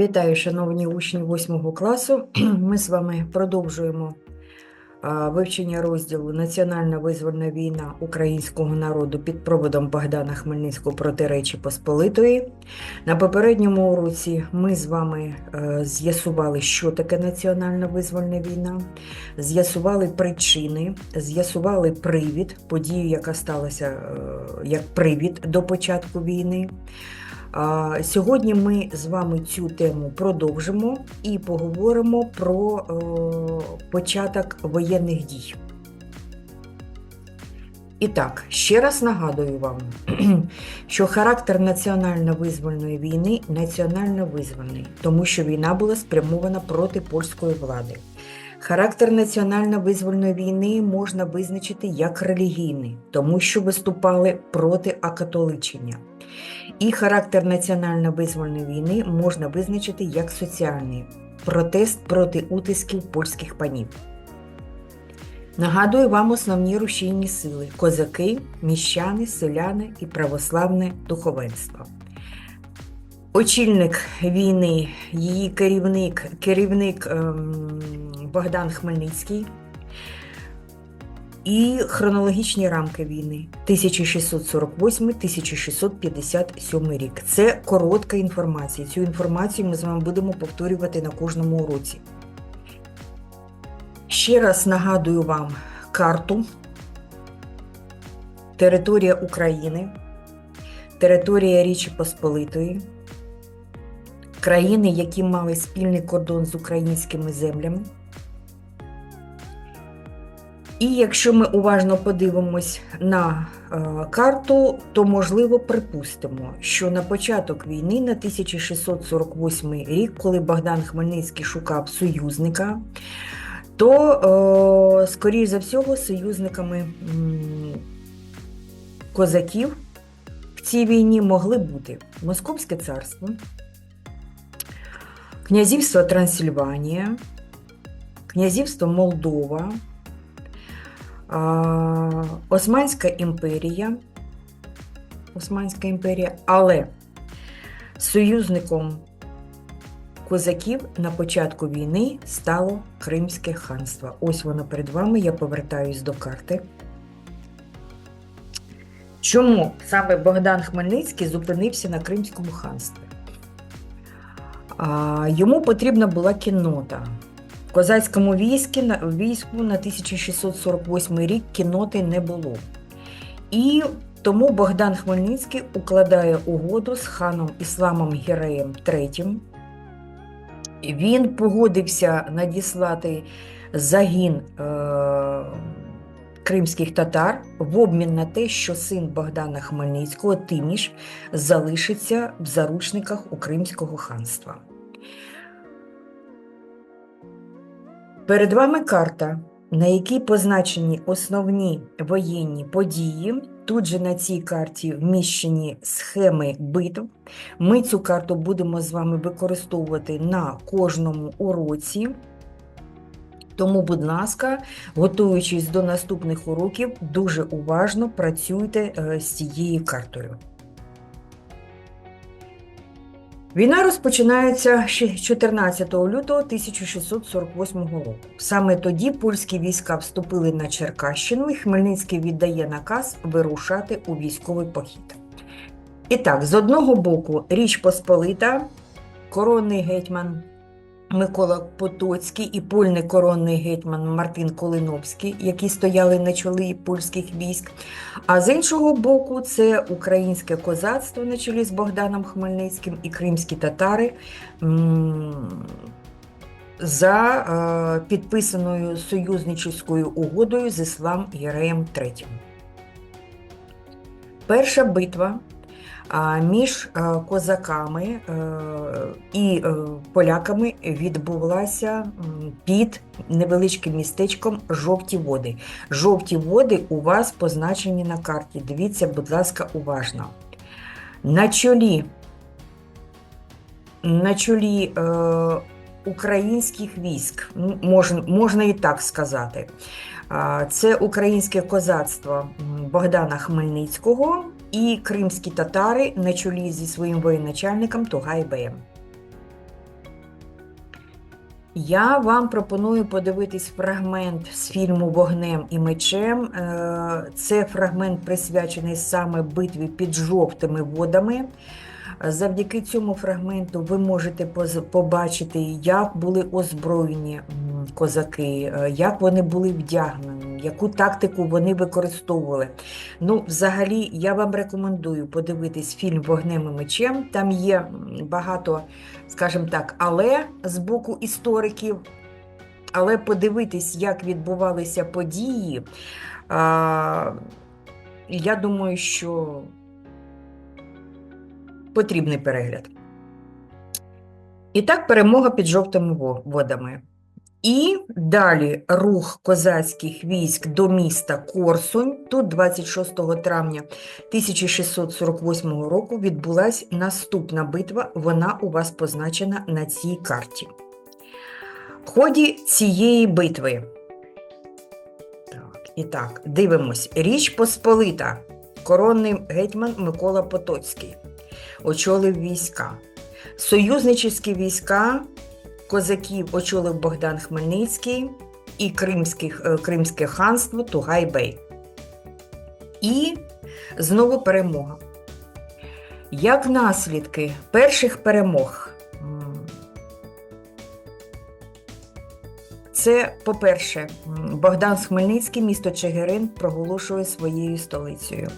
Вітаю, шановні учні 8 класу. Ми з вами продовжуємо вивчення розділу Національна визвольна війна українського народу під проводом Богдана Хмельницького проти Речі Посполитої. На попередньому уроці ми з вами е, з'ясували, що таке національна визвольна війна, з'ясували причини, з'ясували привід, подію, яка сталася е, як привід до початку війни. Сьогодні ми з вами цю тему продовжимо і поговоримо про е, початок воєнних дій. І так, ще раз нагадую вам, що характер національно-визвольної війни національно-визвольний, тому що війна була спрямована проти польської влади. Характер національно-визвольної війни можна визначити як релігійний, тому що виступали проти акатоличення. І характер національно-визвольної війни можна визначити як соціальний протест проти утисків польських панів. Нагадую вам основні рушійні сили козаки, міщани, селяни і православне духовенство. Очільник війни, її керівник, керівник ем, Богдан Хмельницький і хронологічні рамки війни 1648-1657 рік. Це коротка інформація. Цю інформацію ми з вами будемо повторювати на кожному уроці. Ще раз нагадую вам карту, територія України, територія Річі Посполитої, країни, які мали спільний кордон з українськими землями. І якщо ми уважно подивимось на е, карту, то можливо припустимо, що на початок війни, на 1648 рік, коли Богдан Хмельницький шукав союзника, то, е, скоріш за всього, союзниками козаків в цій війні могли бути Московське царство, князівство Трансильванія, князівство Молдова. Османська імперія, Османська імперія, але союзником козаків на початку війни стало Кримське ханство. Ось воно перед вами, я повертаюсь до карти. Чому саме Богдан Хмельницький зупинився на Кримському ханстві? Йому потрібна була кіннота. Козацькому війську війську на 1648 рік кінноти не було. І тому Богдан Хмельницький укладає угоду з ханом Ісламом Гіреєм III. Він погодився надіслати загін е- кримських татар в обмін на те, що син Богдана Хмельницького Тиміш залишиться в заручниках у Кримського ханства. Перед вами карта, на якій позначені основні воєнні події. Тут же на цій карті вміщені схеми битв. Ми цю карту будемо з вами використовувати на кожному уроці. Тому, будь ласка, готуючись до наступних уроків, дуже уважно працюйте з цією картою. Війна розпочинається ще 14 лютого 1648 року. Саме тоді польські війська вступили на Черкащину і Хмельницький віддає наказ вирушати у військовий похід. І так, з одного боку, Річ Посполита, коронний гетьман Микола Потоцький і польний коронний гетьман Мартин Колиновський, які стояли на чолі польських військ. А з іншого боку, це українське козацтво на чолі з Богданом Хмельницьким і кримські татари за е, підписаною союзничською угодою з Іслам Єреєм III. Перша битва між козаками і поляками відбулася під невеличким містечком жовті води. Жовті води у вас позначені на карті. Дивіться, будь ласка, уважно. На чолі, на чолі е, українських військ, можна, можна і так сказати. Це українське козацтво Богдана Хмельницького і кримські татари на чолі зі своїм воєначальником Тугайбеєм. Я вам пропоную подивитись фрагмент з фільму Вогнем і мечем. Е, Це фрагмент присвячений саме битві під жовтими водами. Завдяки цьому фрагменту ви можете побачити, як були озброєні козаки, е, як вони були вдягнені, яку тактику вони використовували. Ну, взагалі, я вам рекомендую подивитись фільм Вогнем і мечем. Там є багато, скажімо так, але з боку істориків. Але подивитись, як відбувалися події, а, я думаю, що потрібний перегляд. І так, перемога під жовтими водами. І далі рух козацьких військ до міста Корсунь. Тут 26 травня 1648 року відбулась наступна битва. Вона у вас позначена на цій карті. В ході цієї битви. Так, і так, дивимось. Річ Посполита. Коронний гетьман Микола Потоцький очолив війська. Союзничівські війська козаків очолив Богдан Хмельницький і Кримських, е, Кримське ханство Тугай-Бей. І знову перемога. Як наслідки перших перемог, це, по-перше, Богдан Хмельницький, місто Чигирин, проголошує своєю столицею.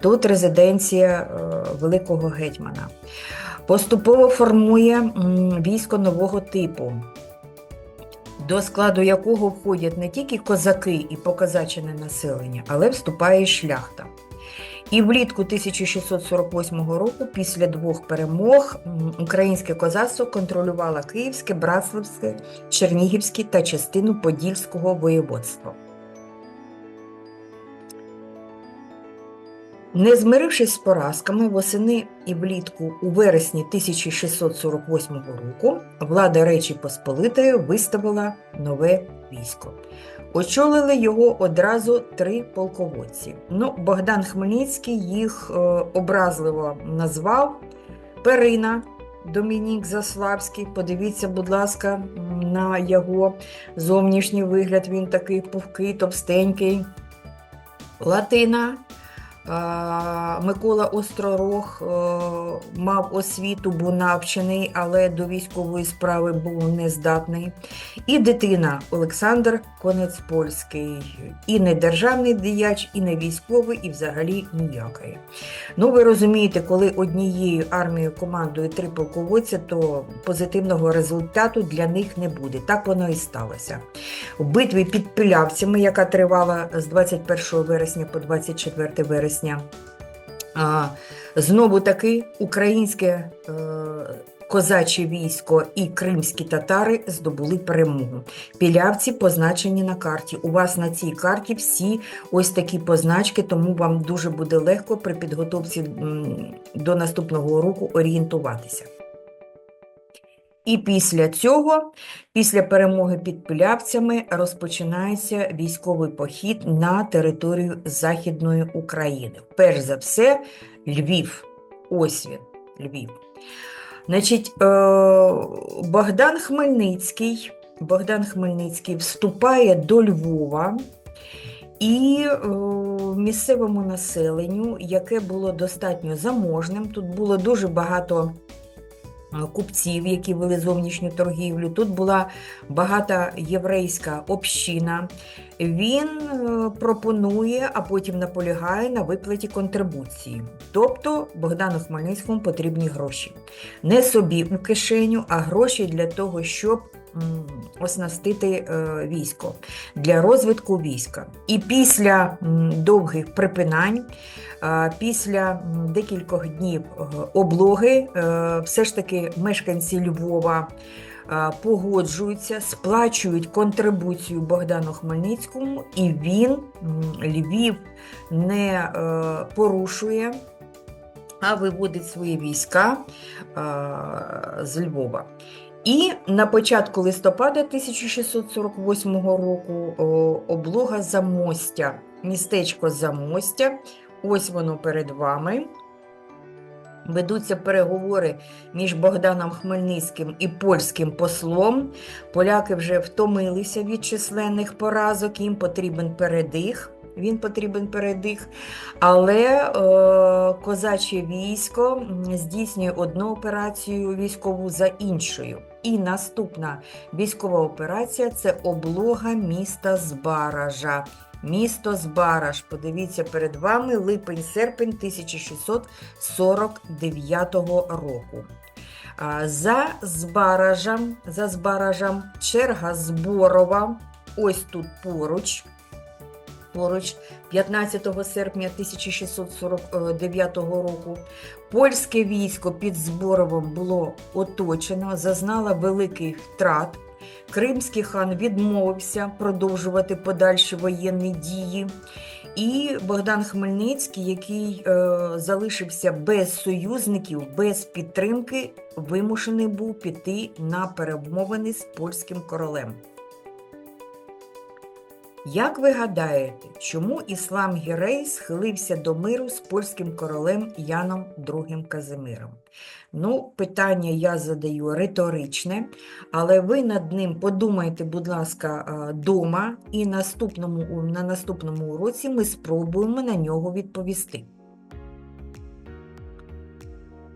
Тут резиденція е, великого гетьмана. Поступово формує військо нового типу, до складу якого входять не тільки козаки і покозачене населення, але вступає і шляхта. І влітку 1648 року, після двох перемог, українське козацтво контролювало Київське, Братславське, Чернігівське та частину Подільського воєводства. Не змирившись з поразками восени і влітку у вересні 1648 року, влада Речі Посполитої виставила нове військо. Очолили його одразу три полководці. Ну, Богдан Хмельницький їх е, образливо назвав Перина Домінік Заславський. Подивіться, будь ласка, на його зовнішній вигляд. Він такий пухкий, товстенький. Латина Микола Остророг е, мав освіту, був навчений, але до військової справи був нездатний. І дитина Олександр Конець Польський, і не державний діяч, і не військовий, і взагалі ніякий. Ну, ви розумієте, коли однією армією командує три полководця, то позитивного результату для них не буде. Так воно і сталося. В битві під Пилявцями, яка тривала з 21 вересня по 24 вересня, а, знову таки українське е, козаче військо і кримські татари здобули перемогу. Пілявці позначені на карті. У вас на цій карті всі ось такі позначки, тому вам дуже буде легко при підготовці до наступного року орієнтуватися. І після цього, після перемоги під Пилявцями, розпочинається військовий похід на територію Західної України. Перш за все, Львів. Ось він, Львів. Значить, е, Богдан Хмельницький, Богдан Хмельницький вступає до Львова. І е, місцевому населенню, яке було достатньо заможним, тут було дуже багато купців, які вели зовнішню торгівлю. Тут була багата єврейська община. Він е, пропонує, а потім наполягає на виплаті контрибуції. Тобто Богдану Хмельницькому потрібні гроші. Не собі у кишеню, а гроші для того, щоб оснастити е, військо, для розвитку війська. І після довгих припинань, е, після декількох днів е, облоги, все ж таки мешканці Львова погоджуються, сплачують контрибуцію Богдану Хмельницькому, і він, Львів, не порушує, а виводить свої війська з Львова. І на початку листопада 1648 року облога Замостя, містечко Замостя, ось воно перед вами. Ведуться переговори між Богданом Хмельницьким і польським послом. Поляки вже втомилися від численних поразок, їм потрібен передих. Він потрібен передих, але козаче військо здійснює одну операцію військову за іншою. І наступна військова операція це облога міста Збаража. Місто Збараж, подивіться перед вами липень-серпень 1649 року. За Збаражем, за Збаражем черга Зборова, ось тут поруч. Поруч 15 серпня 1649 року польське військо під Зборовом було оточено, зазнало великих втрат. Кримський хан відмовився продовжувати подальші воєнні дії. І Богдан Хмельницький, який е, залишився без союзників, без підтримки, вимушений був піти на перемовини з польським королем. Як ви гадаєте, чому іслам Гірей схилився до миру з польським королем Яном II Казимиром? Ну, питання я задаю риторичне, але ви над ним подумайте, будь ласка, дома, і наступному, на наступному уроці ми спробуємо на нього відповісти.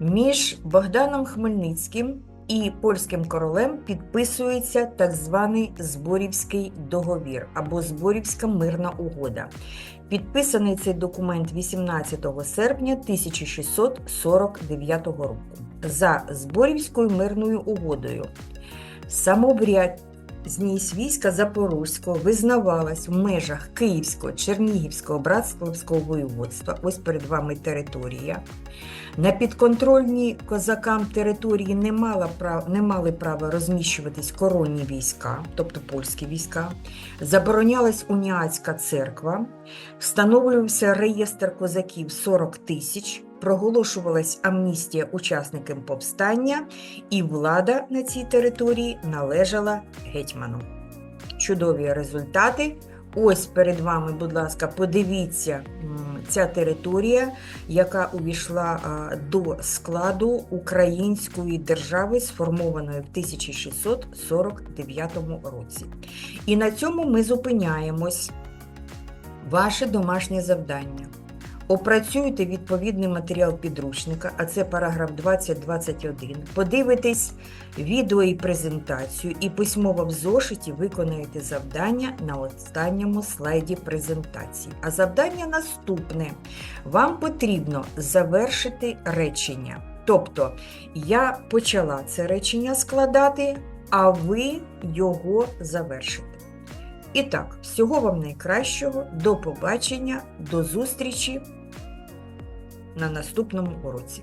Між Богданом Хмельницьким і польським королем підписується так званий Зборівський договір або Зборівська мирна угода. Підписаний цей документ 18 серпня 1649 року за Зборівською мирною угодою. Самообрядність війська Запорозького визнавалась в межах Київського, Чернігівського, Братславського воєводства. Ось перед вами територія. На підконтрольній козакам території не, мала прав... не мали права розміщуватись коронні війська, тобто польські війська. Заборонялась уніатська церква, встановлювався реєстр козаків 40 тисяч, проголошувалась амністія учасникам повстання, і влада на цій території належала гетьману. Чудові результати. Ось перед вами, будь ласка, подивіться ця територія, яка увійшла до складу української держави, сформованої в 1649 році. І на цьому ми зупиняємось. Ваше домашнє завдання. Опрацюйте відповідний матеріал підручника, а це параграф 20-21. Подивитесь відео і презентацію, і письмово в зошиті виконаєте завдання на останньому слайді презентації. А завдання наступне: вам потрібно завершити речення. Тобто, я почала це речення складати, а ви його завершите. І так, всього вам найкращого, до побачення, до зустрічі на наступному уроці.